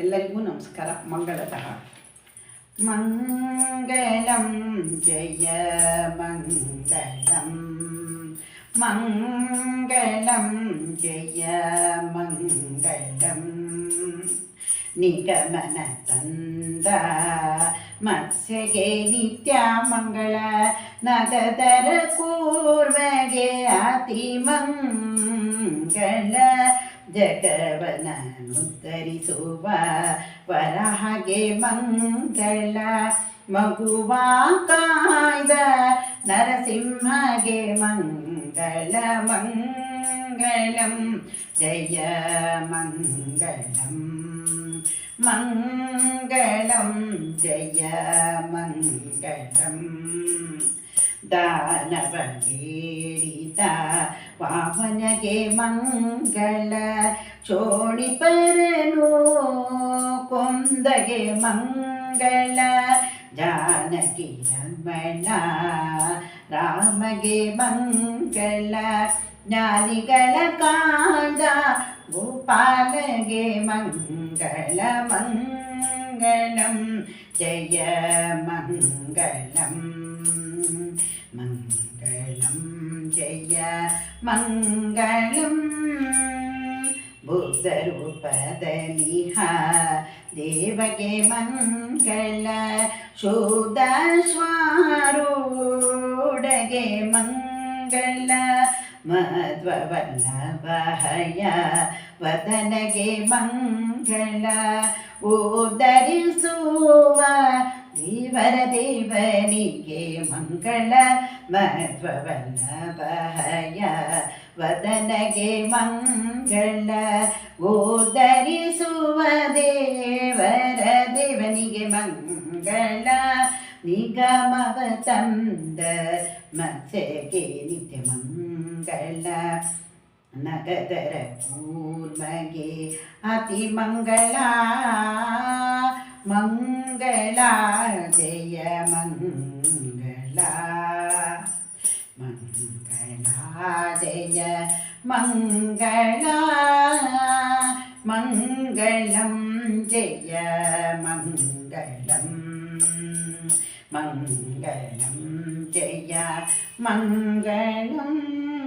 ಎಲ್ಲರಿಗೂ ನಮಸ್ಕಾರ ಮಂಗಳತಃ മംഗളം ജയ മംഗളം മംഗളം ജയ മംഗളം നിഗമനതന്ത മത്സ്യകെ നിത്യാമംഗള നഗതര കൂർവകെ അതിമംഗള ಜಗವನನುತ್ತರಿಸುವ ವರಹಗೆ ಮಂಗಳ ಮಗುವಾ ಕಾಯ್ದ ನರಸಿಂಹಗೆ ಮಂಗಳ ಮಂಗಳಂ ಜಯ ಮಂಗಳಂ മംഗളം ജയ മംഗളം ದಾನವೇಡಿತ ವಾಮನಗೆ ಮಂಗಳ ಚೋಡಿ ಪರನು ಕೊಂದಗೆ ಮಂಗಳ ಜಾನಕಿ ರಮಣ ರಾಮಗೆ ಮಂಗಳ ಜ್ಞಾನಿಗಳ ಕಾಂದ ಗೋಪಾಲಗೆ ಮಂಗಳ ಮಂಗಳಂ ಜಯ ಮಂಗಳಂ मङ्गलं जय मङ्गलं बुद्धरूपदलिह देवके देवगे मङ्गल शुध स्वारुडगे मङ्गल मध्व वदनगे मङ्गल ಈಶ್ವರ ದೇವನಿಗೆ ಮಂಗಳ ಮಧ್ವವಲ್ಲಭಯ ವದನಗೆ ಮಂಗಳ ಓದರಿಸುವ ದೇವರ ದೇವನಿಗೆ ಮಂಗಳ ನಿಗಮವ ತಂದ ಮತ್ಸೆಗೆ ನಿತ್ಯ ಮಂಗಳ ನಗದರ ಕೂರ್ಮಗೆ ಅತಿ ಮಂಗಳ Mangala Mangala Jaya Mangala Mangalam Jaya Mangalam Mangalam Jaya Mangalam